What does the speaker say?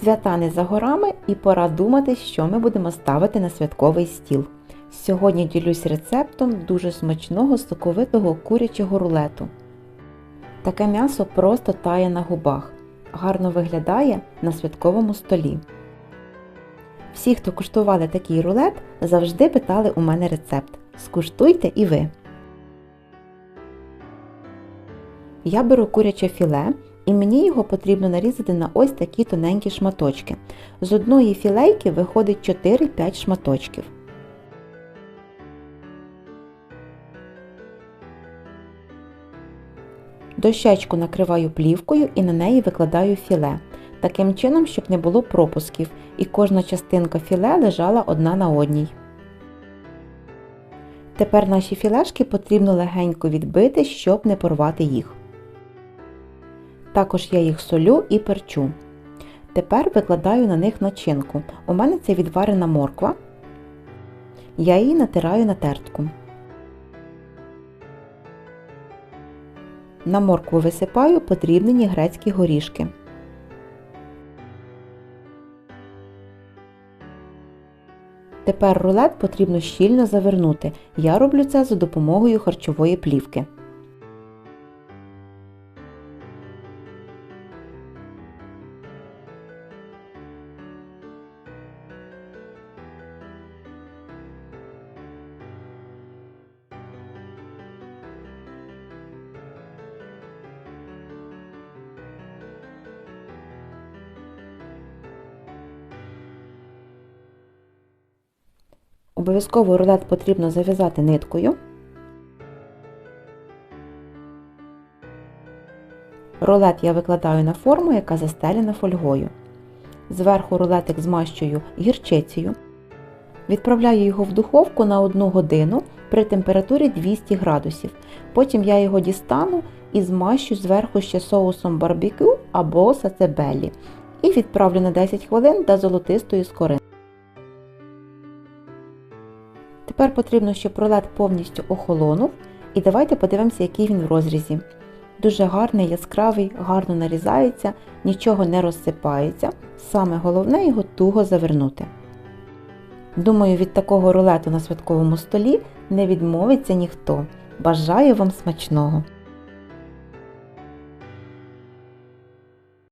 Свята не за горами і пора думати, що ми будемо ставити на святковий стіл. Сьогодні ділюсь рецептом дуже смачного соковитого курячого рулету. Таке м'ясо просто тає на губах, гарно виглядає на святковому столі. Всі, хто куштували такий рулет, завжди питали у мене рецепт. Скуштуйте і ви. Я беру куряче філе і мені його потрібно нарізати на ось такі тоненькі шматочки. З одної філейки виходить 4-5 шматочків. Дощечку накриваю плівкою і на неї викладаю філе. Таким чином, щоб не було пропусків і кожна частинка філе лежала одна на одній. Тепер наші філешки потрібно легенько відбити, щоб не порвати їх. Також я їх солю і перчу. Тепер викладаю на них начинку. У мене це відварена морква. Я її натираю на тертку. На моркву висипаю подрібнені грецькі горішки. Тепер рулет потрібно щільно завернути. Я роблю це за допомогою харчової плівки. Обов'язково рулет потрібно зав'язати ниткою. Рулет я викладаю на форму, яка застелена фольгою. Зверху рулетик змащую гірчицею. Відправляю його в духовку на 1 годину при температурі 200 градусів. Потім я його дістану і змащу зверху ще соусом барбекю або сацебелі. І відправлю на 10 хвилин до золотистої скорини. Тепер потрібно, щоб рулет повністю охолонув. І давайте подивимося, який він в розрізі. Дуже гарний, яскравий, гарно нарізається, нічого не розсипається. Саме головне його туго завернути. Думаю, від такого рулету на святковому столі не відмовиться ніхто. Бажаю вам смачного!